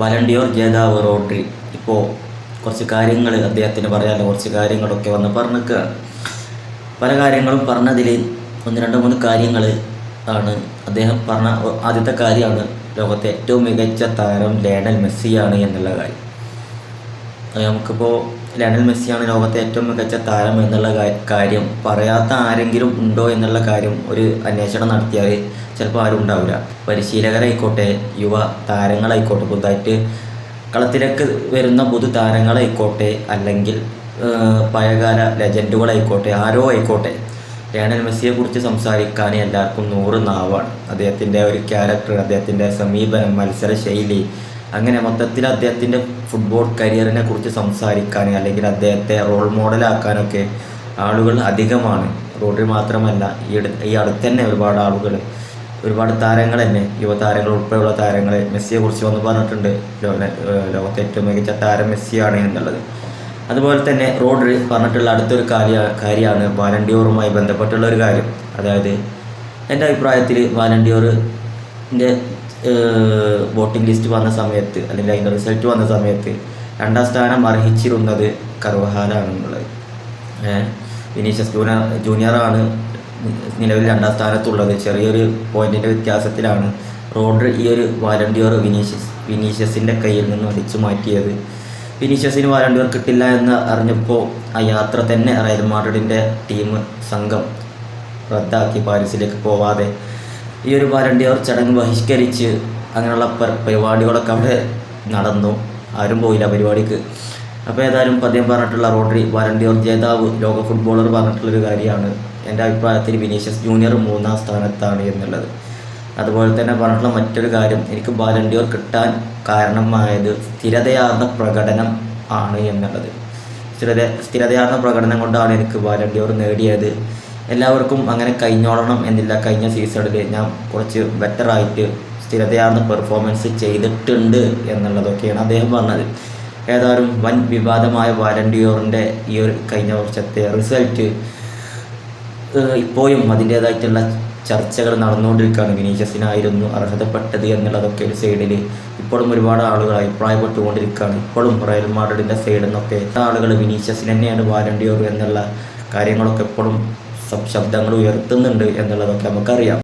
വലണ്ടിയോർ ജേതാവ് റോട്ടറി ഇപ്പോൾ കുറച്ച് കാര്യങ്ങൾ അദ്ദേഹത്തിന് പറയാനുള്ള കുറച്ച് കാര്യങ്ങളൊക്കെ വന്ന് പറഞ്ഞു പല കാര്യങ്ങളും പറഞ്ഞതിൽ ഒന്ന് രണ്ട് മൂന്ന് കാര്യങ്ങൾ ആണ് അദ്ദേഹം പറഞ്ഞ ആദ്യത്തെ കാര്യമാണ് ലോകത്തെ ഏറ്റവും മികച്ച താരം ലയണൽ മെസ്സിയാണ് എന്നുള്ള കാര്യം. നമുക്കിപ്പോൾ ലയണൽ മെസ്സിയാണ് ലോകത്തെ ഏറ്റവും മികച്ച താരം എന്നുള്ള കാര്യം. പറയാത്ത ആരെങ്കിലും ഉണ്ടോ എന്നുള്ള കാര്യം ഒരു അന്വേഷണം നടത്തിയാൽ ചിലപ്പോൾ ആരും ഉണ്ടാവില്ല പരിശീലകരായിക്കോട്ടെ യുവ താരങ്ങളായിക്കോട്ടെ പുതുതായിട്ട് കളത്തിലേക്ക് വരുന്ന പുതു താരങ്ങളായിക്കോട്ടെ അല്ലെങ്കിൽ പഴയകാല ലെജൻഡുകളായിക്കോട്ടെ ആരോ ആയിക്കോട്ടെ ലയണൽ മെസ്സിയെ കുറിച്ച് സംസാരിക്കാൻ എല്ലാവർക്കും നൂറ് നാവാണ്. അദ്ദേഹത്തിന്റെ ഒരു ക്യാരക്ടർ അദ്ദേഹത്തിന്റെ സമീപനം മത്സര ശൈലി അങ്ങനെ മൊത്തത്തിൽ അദ്ദേഹത്തിന്റെ ഫുട്ബോൾ കരിയറിനെ കുറിച്ച് സംസാരിക്കാൻ അല്ലെങ്കിൽ അദ്ദേഹത്തെ റോൾ മോഡലാക്കാനൊക്കെ ആളുകൾ അധികമാണ്. റോഡിൽ മാത്രമല്ല ഈ ഈ അടുത്ത് തന്നെ ഒരുപാട് ആളുകൾ ഒരുപാട് താരങ്ങൾ തന്നെ യുവതാരങ്ങൾ ഉൾപ്പെടെയുള്ള താരങ്ങൾ മെസ്സിയെ കുറിച്ച് വന്ന് പറഞ്ഞിട്ടുണ്ട്. ലോക- ലോകത്തെ ഏറ്റവും മികച്ച താരം മെസ്സിയാണ് എന്നുള്ളത്. അതുപോലെ തന്നെ റോഡ്രി പറഞ്ഞിട്ടുള്ള അടുത്തൊരു കാര്യ കാര്യമാണ് വാലണ്ടിയോറുമായി ബന്ധപ്പെട്ടുള്ള ഒരു കാര്യം. അതായത് എന്റെ അഭിപ്രായത്തിൽ വാലണ്ടിയോറിന്റെ വോട്ടിംഗ് ലിസ്റ്റ് വന്ന സമയത്ത് അല്ലെങ്കിൽ അതിന്റെ റിസൾട്ട് വന്ന സമയത്ത് രണ്ടാം സ്ഥാനം അർഹിച്ചിരുന്നത് കർവഹാലാണെന്നുള്ളത് ഏഹ് വിനീഷ്യസ് ജൂനിയർ ജൂനിയറാണ് നിലവിൽ രണ്ടാം സ്ഥാനത്തുള്ളത്. ചെറിയൊരു പോയിന്റിന്റെ വ്യത്യാസത്തിലാണ് റോഡ്രി ഈ ഒരു വാലണ്ടിയർ വിനീഷ്യസ് വിനീഷ്യസിന്റെ കയ്യിൽ നിന്ന് അടിച്ചു മാറ്റിയത്. വിനീഷ്യസിന് വാലണ്ടിയർ കിട്ടില്ല എന്ന് അറിഞ്ഞപ്പോൾ ആ യാത്ര തന്നെ റയൽ മാഡ്രിഡിന്റെ ടീം സംഘം റദ്ദാക്കി പാരീസിലേക്ക് പോവാതെ ഈ ഒരു വാലണ്ടിയർ ചടങ്ങ് ബഹിഷ്കരിച്ച് അങ്ങനെയുള്ള പരിപാടികളൊക്കെ അവിടെ നടന്നു. ആരും പോയില്ല പരിപാടിക്ക്. അപ്പോൾ ഏതായാലും പദ്യം പറഞ്ഞിട്ടുള്ള റോഡ്രി വാലണ്ടിയർ ജേതാവ് ലോക ഫുട്ബോളർ പറഞ്ഞിട്ടുള്ളൊരു കാര്യമാണ്. എന്റെ അഭിപ്രായത്തിൽ വിനീഷ്യസ് ജൂനിയർ മൂന്നാം സ്ഥാനത്താണ് എന്നുള്ളത്. അതുപോലെ തന്നെ പറഞ്ഞിട്ടുള്ള മറ്റൊരു കാര്യം എനിക്ക് വാലണ്ടിയർ കിട്ടാൻ കാരണമായത് സ്ഥിരതയാർന്ന പ്രകടനം ആണ് എന്നുള്ളത്. സ്ഥിരത സ്ഥിരതയാർന്ന പ്രകടനം കൊണ്ടാണ് എനിക്ക് വാലണ്ടിയർ നേടിയത്. എല്ലാവർക്കും അങ്ങനെ കഴിഞ്ഞോളണം എന്നില്ല. കഴിഞ്ഞ സീസണിൽ ഞാൻ കുറച്ച് ബെറ്ററായിട്ട് സ്ഥിരതയാർന്ന പെർഫോമൻസ് ചെയ്തിട്ടുണ്ട് എന്നുള്ളതൊക്കെയാണ് അദ്ദേഹം പറഞ്ഞത്. ഏതായാലും വൻ വിവാദമായ വാലണ്ടിയോറിന്റെ ഈ ഒരു കഴിഞ്ഞ വർഷത്തെ റിസൾട്ട് ഇപ്പോഴും അതിന്റേതായിട്ടുള്ള ചർച്ചകൾ നടന്നുകൊണ്ടിരിക്കുകയാണ്. വിനീഷ്യസിനായിരുന്നു അർഹതപ്പെട്ടത് എന്നുള്ളതൊക്കെ ഒരു സൈഡിൽ ഇപ്പോഴും ഒരുപാട് ആളുകൾ അഭിപ്രായപ്പെട്ടുകൊണ്ടിരിക്കുകയാണ്. ഇപ്പോഴും റയൽ മാഡ്രിഡിന്റെ സൈഡിൽ നിന്നൊക്കെ ആളുകൾ വിനീഷ്യസിന് തന്നെയാണ് വാലണ്ടിയോർ എന്നുള്ള കാര്യങ്ങളൊക്കെ ഇപ്പോഴും ശബ്ദങ്ങൾ ഉയർത്തുന്നുണ്ട് എന്നുള്ളതൊക്കെ നമുക്കറിയാം.